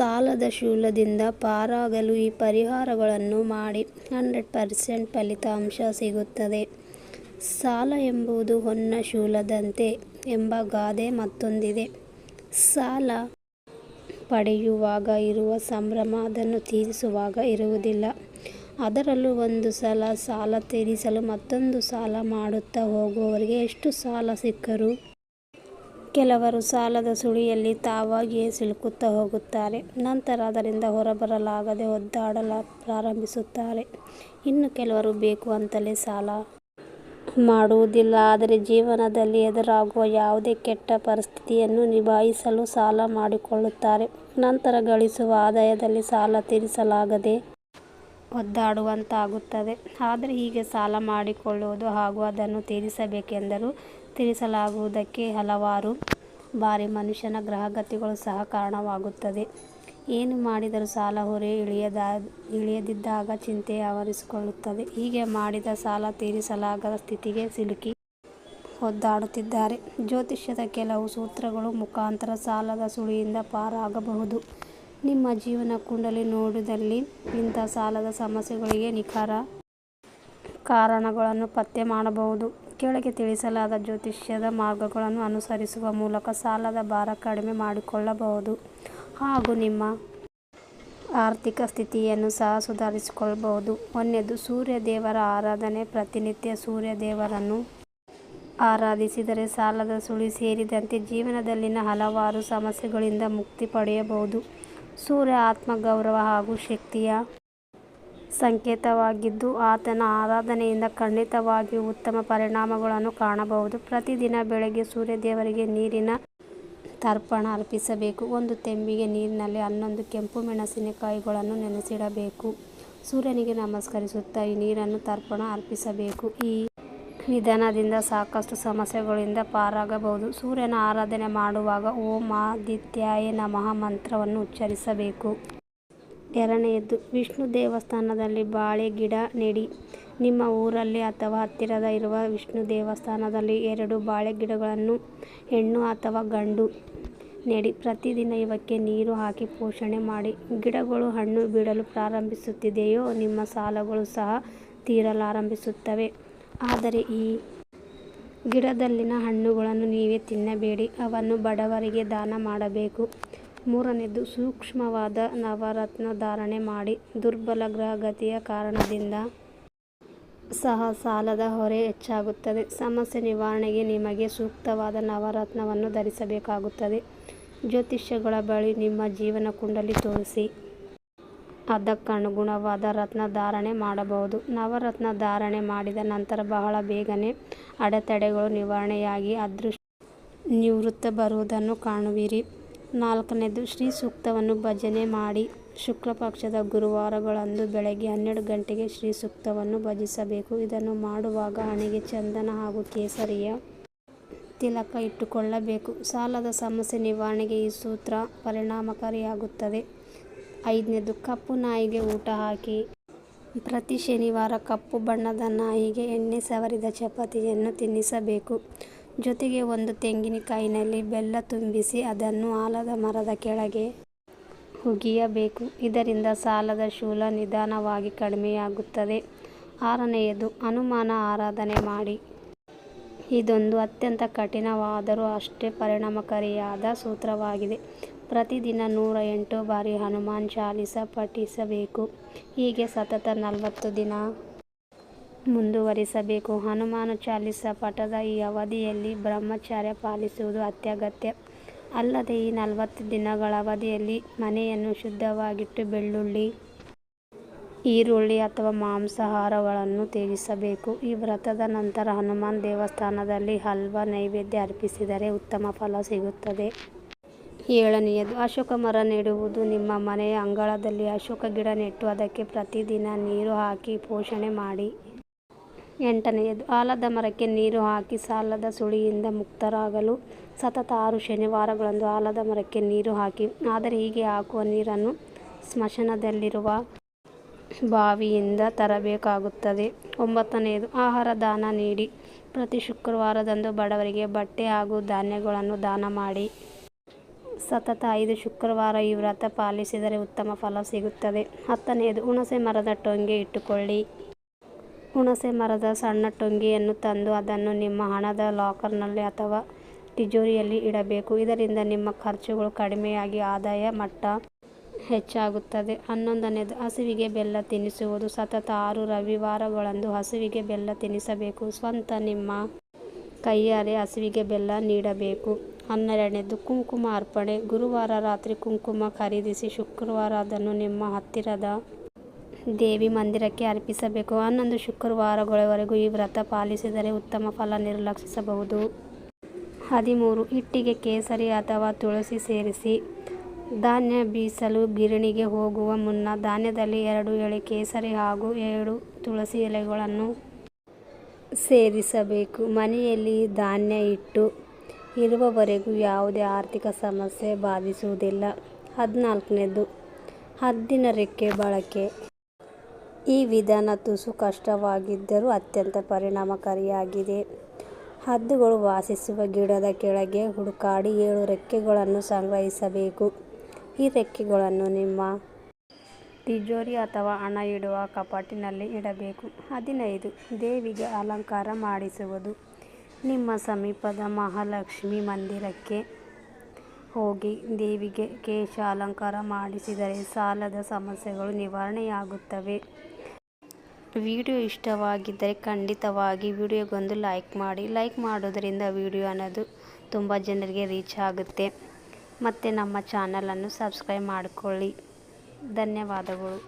ಸಾಲದ ಶೂಲದಿಂದ ಪಾರಾಗಲು ಈ ಪರಿಹಾರಗಳನ್ನು ಮಾಡಿ. ಹಂಡ್ರೆಡ್ ಪರ್ಸೆಂಟ್ ಫಲಿತಾಂಶ ಸಿಗುತ್ತದೆ. ಸಾಲ ಎಂಬುದು ಹೊನ್ನ ಶೂಲದಂತೆ ಎಂಬ ಗಾದೆ ಮತ್ತೊಂದಿದೆ. ಸಾಲ ಪಡೆಯುವಾಗ ಇರುವ ಸಂಭ್ರಮ ಅದನ್ನು ತೀರಿಸುವಾಗ ಇರುವುದಿಲ್ಲ. ಅದರಲ್ಲೂ ಒಂದು ಸಲ ಸಾಲ ತೀರಿಸಲು ಮತ್ತೊಂದು ಸಾಲ ಮಾಡುತ್ತಾ ಹೋಗುವವರಿಗೆ ಎಷ್ಟು ಸಾಲ ಸಿಕ್ಕರೂ? ಕೆಲವರು ಸಾಲದ ಸುಳಿಯಲ್ಲಿ ತಾವಾಗಿಯೇ ಸಿಲುಕುತ್ತಾ ಹೋಗುತ್ತಾರೆ. ನಂತರ ಅದರಿಂದ ಹೊರಬರಲಾಗದೆ ಒದ್ದಾಡಲು ಪ್ರಾರಂಭಿಸುತ್ತಾರೆ. ಇನ್ನು ಕೆಲವರು ಬೇಕು ಅಂತಲೇ ಸಾಲ ಮಾಡುವುದಿಲ್ಲ. ಆದರೆ ಜೀವನದಲ್ಲಿ ಎದುರಾಗುವ ಯಾವುದೇ ಕೆಟ್ಟ ಪರಿಸ್ಥಿತಿಯನ್ನು ನಿಭಾಯಿಸಲು ಸಾಲ ಮಾಡಿಕೊಳ್ಳುತ್ತಾರೆ. ನಂತರ ಗಳಿಸುವ ಆದಾಯದಲ್ಲಿ ಸಾಲ ತೀರಿಸಲಾಗದೆ ಒದ್ದಾಡುವಂತಾಗುತ್ತದೆ. ಆದರೆ ಹೀಗೆ ಸಾಲ ಮಾಡಿಕೊಳ್ಳುವುದು ಹಾಗೂ ಅದನ್ನು ತೀರಿಸಬೇಕೆಂದರೂ ತೀರಿಸಲಾಗುವುದಕ್ಕೆ ಹಲವಾರು ಬಾರಿ ಮನುಷ್ಯನ ಗ್ರಹಗತಿಗಳು ಸಹ ಕಾರಣವಾಗುತ್ತದೆ. ಏನು ಮಾಡಿದರೂ ಸಾಲ ಹೊರೆ ಇಳಿಯದ, ಇಳಿಯದಿದ್ದಾಗ ಚಿಂತೆ ಆವರಿಸಿಕೊಳ್ಳುತ್ತದೆ. ಹೀಗೆ ಮಾಡಿದ ಸಾಲ ತೀರಿಸಲಾಗದ ಸ್ಥಿತಿಗೆ ಸಿಲುಕಿ ಒದ್ದಾಡುತ್ತಿದ್ದಾರೆ. ಜ್ಯೋತಿಷ್ಯದ ಕೆಲವು ಸೂತ್ರಗಳು ಮುಖಾಂತರ ಸಾಲದ ಸುಳಿಯಿಂದ ಪಾರಾಗಬಹುದು. ನಿಮ್ಮ ಜೀವನ ಕುಂಡಲಿ ನೋಡಿದಲ್ಲಿ ಇಂಥ ಸಾಲದ ಸಮಸ್ಯೆಗಳಿಗೆ ನಿಖರ ಕಾರಣಗಳನ್ನು ಪತ್ತೆ ಮಾಡಬಹುದು. ಕೆಳಗೆ ತಿಳಿಸಲಾದ ಜ್ಯೋತಿಷ್ಯದ ಮಾರ್ಗಗಳನ್ನು ಅನುಸರಿಸುವ ಮೂಲಕ ಸಾಲದ ಭಾರ ಕಡಿಮೆ ಮಾಡಿಕೊಳ್ಳಬಹುದು. ಹಾಗೂ ನಿಮ್ಮ ಆರ್ಥಿಕ ಸ್ಥಿತಿಯನ್ನು ಸಹ ಸುಧಾರಿಸಿಕೊಳ್ಳಬಹುದು. ಒಂದನೇದು ಸೂರ್ಯ ದೇವರ ಆರಾಧನೆ. ಪ್ರತಿನಿತ್ಯ ಸೂರ್ಯ ದೇವರನ್ನು ಆರಾಧಿಸಿದರೆ ಸಾಲದ ಸುಳಿ ಸೇರಿದಂತೆ ಜೀವನದಲ್ಲಿನ ಹಲವಾರು ಸಮಸ್ಯೆಗಳಿಂದ ಮುಕ್ತಿ ಪಡೆಯಬಹುದು. ಸೂರ್ಯ ಆತ್ಮಗೌರವ ಹಾಗೂ ಶಕ್ತಿಯ ಸಂಕೇತವಾಗಿದ್ದು ಆತನ ಆರಾಧನೆಯಿಂದ ಖಂಡಿತವಾಗಿಯೂ ಉತ್ತಮ ಪರಿಣಾಮಗಳನ್ನು ಕಾಣಬಹುದು. ಪ್ರತಿದಿನ ಬೆಳಗ್ಗೆ ಸೂರ್ಯ ದೇವರಿಗೆ ನೀರಿನ ತರ್ಪಣ ಅರ್ಪಿಸಬೇಕು. ಒಂದು ತೆಂಬಿಗೆ ನೀರಿನಲ್ಲಿ ಹನ್ನೊಂದು ಕೆಂಪು ಮೆಣಸಿನಕಾಯಿಗಳನ್ನು ನೆನೆಸಿಡಬೇಕು. ಸೂರ್ಯನಿಗೆ ನಮಸ್ಕರಿಸುತ್ತಾ ಈ ನೀರನ್ನು ತರ್ಪಣ ಅರ್ಪಿಸಬೇಕು. ಈ ವಿಧಾನದಿಂದ ಸಾಕಷ್ಟು ಸಮಸ್ಯೆಗಳಿಂದ ಪಾರಾಗಬಹುದು. ಸೂರ್ಯನ ಆರಾಧನೆ ಮಾಡುವಾಗ ಓಂ ಆದಿತ್ಯಾಯ ನಮಃ ಮಂತ್ರವನ್ನು ಉಚ್ಚರಿಸಬೇಕು. ಎರಡನೆಯದ್ದು ವಿಷ್ಣು ದೇವಸ್ಥಾನದಲ್ಲಿ ಬಾಳೆ, ಗಿಡ, ನೆಡಿ. ನಿಮ್ಮ ಊರಲ್ಲಿ ಅಥವಾ ಹತ್ತಿರದ ಇರುವ ವಿಷ್ಣು ದೇವಸ್ಥಾನದಲ್ಲಿ ಎರಡು ಬಾಳೆ ಗಿಡಗಳನ್ನು, ಹೆಣ್ಣು ಅಥವಾ ಗಂಡು ನೆಡಿ. ಪ್ರತಿದಿನ ಇವಕ್ಕೆ ನೀರು ಹಾಕಿ ಪೋಷಣೆ ಮಾಡಿ. ಗಿಡಗಳು ಹಣ್ಣು ಬಿಡಲು ಪ್ರಾರಂಭಿಸುತ್ತಿದೆಯೋ, ನಿಮ್ಮ ಸಾಲಗಳು ಸಹ ತೀರಲಾರಂಭಿಸುತ್ತವೆ. ಆದರೆ ಈ ಗಿಡದಲ್ಲಿನ ಹಣ್ಣುಗಳನ್ನು ನೀವೇ ತಿನ್ನಬೇಡಿ. ಅವನ್ನು ಬಡವರಿಗೆ ದಾನ ಮಾಡಬೇಕು. ಮೂರನೆಯದು, ಸೂಕ್ಷ್ಮವಾದ ನವರತ್ನ ಧಾರಣೆ ಮಾಡಿ. ದುರ್ಬಲ ಗ್ರಹಗತಿಯ ಕಾರಣದಿಂದ ಸಹ ಸಾಲದ ಹೊರೆ ಹೆಚ್ಚಾಗುತ್ತದೆ. ಸಮಸ್ಯೆ ನಿವಾರಣೆಗೆ ನಿಮಗೆ ಸೂಕ್ತವಾದ ನವರತ್ನವನ್ನು ಧರಿಸಬೇಕಾಗುತ್ತದೆ. ಜ್ಯೋತಿಷ್ಯಗಳ ಬಳಿ ನಿಮ್ಮ ಜೀವನ ಕುಂಡಲಿ ತೋರಿಸಿ. ಅದಕ್ಕನುಗುಣವಾದ ರತ್ನ ಧಾರಣೆ ಮಾಡಬಹುದು. ನವರತ್ನ ಧಾರಣೆ ಮಾಡಿದ ನಂತರ ಬಹಳ ಬೇಗನೆ ಅಡೆತಡೆಗಳು ನಿವಾರಣೆಯಾಗಿ ಅದೃಷ್ಟ ನಿವೃತ್ತ ಬರುವುದನ್ನು ಕಾಣುವಿರಿ. ನಾಲ್ಕನೇದು, ಶ್ರೀ ಸೂಕ್ತವನ್ನು ಭಜನೆ ಮಾಡಿ ಶುಕ್ಲ ಪಕ್ಷದ ಗುರುವಾರಗಳಂದು ಬೆಳಗ್ಗೆ ಹನ್ನೆರಡು ಗಂಟೆಗೆ ಶ್ರೀ ಸೂಕ್ತವನ್ನು ಭಜಿಸಬೇಕು. ಇದನ್ನು ಮಾಡುವಾಗ ಹಣೆಗೆ ಚಂದನ ಹಾಗೂ ಕೇಸರಿಯ ತಿಲಕ ಇಟ್ಟುಕೊಳ್ಳಬೇಕು. ಸಾಲದ ಸಮಸ್ಯೆ ನಿವಾರಣೆಗೆ ಈ ಸೂತ್ರ ಪರಿಣಾಮಕಾರಿಯಾಗುತ್ತದೆ. ಐದನೇದು, ಕಪ್ಪು ನಾಯಿಗೆ ಊಟ ಹಾಕಿ. ಪ್ರತಿ ಶನಿವಾರ ಕಪ್ಪು ಬಣ್ಣದ ನಾಯಿಗೆ ಎಣ್ಣೆ ಸವರಿದ ಚಪಾತಿಯನ್ನು ತಿನ್ನಿಸಬೇಕು. ಜೊತೆಗೆ ಒಂದು ತೆಂಗಿನಕಾಯಿನಲ್ಲಿ ಬೆಲ್ಲ ತುಂಬಿಸಿ ಅದನ್ನು ಆಲದ ಮರದ ಕೆಳಗೆ ಹುಗಿಯಬೇಕು. ಇದರಿಂದ ಸಾಲದ ಶೂಲ ನಿಧಾನವಾಗಿ ಕಡಿಮೆಯಾಗುತ್ತದೆ. ಆರನೆಯದು, ಅನುಮಾನ ಆರಾಧನೆ ಮಾಡಿ. ಇದೊಂದು ಅತ್ಯಂತ ಕಠಿಣವಾದರೂ ಅಷ್ಟೇ ಪರಿಣಾಮಕಾರಿಯಾದ ಸೂತ್ರವಾಗಿದೆ. ಪ್ರತಿದಿನ ನೂರ ಎಂಟು ಬಾರಿ ಹನುಮಾನ್ ಚಾಲಿಸ ಪಠಿಸಬೇಕು. ಹೀಗೆ ಸತತ ನಲವತ್ತು ದಿನ ಮುಂದುವರಿಸಬೇಕು. ಹನುಮಾನ ಚಾಲಿಸ ಪಠದ ಈ ಅವಧಿಯಲ್ಲಿ ಬ್ರಹ್ಮಚರ್ಯ ಪಾಲಿಸುವುದು ಅತ್ಯಗತ್ಯ. ಅಲ್ಲದೆ ಈ ನಲವತ್ತು ದಿನಗಳ ಅವಧಿಯಲ್ಲಿ ಮನೆಯನ್ನು ಶುದ್ಧವಾಗಿಟ್ಟು ಬೆಳ್ಳುಳ್ಳಿ, ಈರುಳ್ಳಿ ಅಥವಾ ಮಾಂಸಾಹಾರಗಳನ್ನು ತ್ಯಜಿಸಬೇಕು. ಈ ವ್ರತದ ನಂತರ ಹನುಮಾನ್ ದೇವಸ್ಥಾನದಲ್ಲಿ ಹಲ್ವಾ ನೈವೇದ್ಯ ಅರ್ಪಿಸಿದರೆ ಉತ್ತಮ ಫಲ ಸಿಗುತ್ತದೆ. ಏಳನೆಯದು, ಅಶೋಕ ಮರ ನೆಡುವುದು ನಿಮ್ಮ ಮನೆಯ ಅಂಗಳದಲ್ಲಿ ಅಶೋಕ ಗಿಡ ನೆಟ್ಟು ಅದಕ್ಕೆ ಪ್ರತಿದಿನ ನೀರು ಹಾಕಿ ಪೋಷಣೆ ಮಾಡಿ. ಎಂಟನೆಯದು ಆಲದ ಮರಕ್ಕೆ ನೀರು ಹಾಕಿ ಸಾಲದ ಸುಳಿಯಿಂದ ಮುಕ್ತರಾಗಲು ಸತತ ಆರು ಶನಿವಾರಗಳಂದು ಆಲದ ಮರಕ್ಕೆ ನೀರು ಹಾಕಿ, ಆದರೆ ಹೀಗೆ ಹಾಕುವ ನೀರನ್ನು ಸ್ಮಶಾನದಲ್ಲಿರುವ ಬಾವಿಯಿಂದ ತರಬೇಕಾಗುತ್ತದೆ. ಒಂಬತ್ತನೆಯದು ಆಹಾರ ದಾನ ನೀಡಿ, ಪ್ರತಿ ಶುಕ್ರವಾರದಂದು ಬಡವರಿಗೆ ಬಟ್ಟೆ ಹಾಗೂ ಧಾನ್ಯಗಳನ್ನು ದಾನ ಮಾಡಿ. ಸತತ ಐದು ಶುಕ್ರವಾರ ಈ ವ್ರತ ಪಾಲಿಸಿದರೆ ಉತ್ತಮ ಫಲ ಸಿಗುತ್ತದೆ. ಹತ್ತನೆಯದು ಹುಣಸೆ ಮರದ ಟೊಂಗೆ ಇಟ್ಟುಕೊಳ್ಳಿ. ಹುಣಸೆ ಮರದ ಸಣ್ಣ ಟೊಂಗಿಯನ್ನು ತಂದು ಅದನ್ನು ನಿಮ್ಮ ಹಣದ ಲಾಕರ್ನಲ್ಲಿ ಅಥವಾ ತಿಜೋರಿಯಲ್ಲಿ ಇಡಬೇಕು. ಇದರಿಂದ ನಿಮ್ಮ ಖರ್ಚುಗಳು ಕಡಿಮೆಯಾಗಿ ಆದಾಯ ಮಟ್ಟ ಹೆಚ್ಚಾಗುತ್ತದೆ. ಹನ್ನೊಂದನೇದು, ಹಸುವಿಗೆ ಬೆಲ್ಲ ತಿನ್ನಿಸುವುದು ಸತತ ಆರು ರವಿವಾರಗಳಂದು ಹಸುವಿಗೆ ಬೆಲ್ಲ ತಿನ್ನಿಸಬೇಕು ಸ್ವಂತ ನಿಮ್ಮ ಕೈಯಾರೆ ಹಸುವಿಗೆ ಬೆಲ್ಲ ನೀಡಬೇಕು. ಹನ್ನೆರಡನೇದು, ಕುಂಕುಮ ಅರ್ಪಣೆ. ಗುರುವಾರ ರಾತ್ರಿ ಕುಂಕುಮ ಖರೀದಿಸಿ ಶುಕ್ರವಾರ ಅದನ್ನು ನಿಮ್ಮ ಹತ್ತಿರದ ದೇವಿ ಮಂದಿರಕ್ಕೆ ಅರ್ಪಿಸಬೇಕು. ಹನ್ನೊಂದು ಶುಕ್ರವಾರಗಳವರೆಗೂ ಈ ವ್ರತ ಪಾಲಿಸಿದರೆ ಉತ್ತಮ ಫಲ ನಿರ್ಲಕ್ಷಿಸಬಹುದು. ಹದಿಮೂರು, ಹಿಟ್ಟಿಗೆ ಕೇಸರಿ ಅಥವಾ ತುಳಸಿ ಸೇರಿಸಿ. ಧಾನ್ಯ ಬೀಸಲು ಗಿರಣಿಗೆ ಹೋಗುವ ಮುನ್ನ ಧಾನ್ಯದಲ್ಲಿ ಎರಡು ಎಳೆ ಕೇಸರಿ ಹಾಗೂ ಎರಡು ತುಳಸಿ ಎಲೆಗಳನ್ನು ಸೇರಿಸಬೇಕು. ಮನೆಯಲ್ಲಿ ಧಾನ್ಯ ಇಟ್ಟು ಇರುವವರೆಗೂ ಯಾವುದೇ ಆರ್ಥಿಕ ಸಮಸ್ಯೆ ಬಾಧಿಸುವುದಿಲ್ಲ. ಹದಿನಾಲ್ಕನೇದು ಹದ್ದಿನ ರೆಕ್ಕೆ ಬಳಕೆ. ಈ ವಿಧಾನ ತುಸು ಕಷ್ಟವಾಗಿದ್ದರೂ ಅತ್ಯಂತ ಪರಿಣಾಮಕಾರಿಯಾಗಿದೆ. ಹದ್ದುಗಳು ವಾಸಿಸುವ ಗಿಡದ ಕೆಳಗೆ ಹುಡುಕಾಡಿ ಏಳು ರೆಕ್ಕೆಗಳನ್ನು ಸಂಗ್ರಹಿಸಬೇಕು. ಈ ರೆಕ್ಕೆಗಳನ್ನು ನಿಮ್ಮ ತಿಜೋರಿ ಅಥವಾ ಹಣ ಇಡುವ ಕಪಾಟಿನಲ್ಲಿ ಇಡಬೇಕು. ಹದಿನೈದು, ದೇವಿಗೆ ಅಲಂಕಾರ ಮಾಡಿಸುವುದು. ನಿಮ್ಮ ಸಮೀಪದ ಮಹಾಲಕ್ಷ್ಮಿ ಮಂದಿರಕ್ಕೆ ಹೋಗಿ ದೇವಿಗೆ ಕೇಶ ಅಲಂಕಾರ ಮಾಡಿಸಿದರೆ ಸಾಲದ ಸಮಸ್ಯೆಗಳು ನಿವಾರಣೆಯಾಗುತ್ತವೆ. ವಿಡಿಯೋ ಇಷ್ಟವಾಗಿದ್ದರೆ ಖಂಡಿತವಾಗಿ ವಿಡಿಯೋಗೊಂದು ಲೈಕ್ ಮಾಡಿ. ಲೈಕ್ ಮಾಡೋದರಿಂದ ವಿಡಿಯೋ ಅನ್ನೋದು ತುಂಬ ಜನರಿಗೆ ರೀಚ್ ಆಗುತ್ತೆ. ಮತ್ತು ನಮ್ಮ ಚಾನಲನ್ನು ಸಬ್ಸ್ಕ್ರೈಬ್ ಮಾಡಿಕೊಳ್ಳಿ. ಧನ್ಯವಾದಗಳು.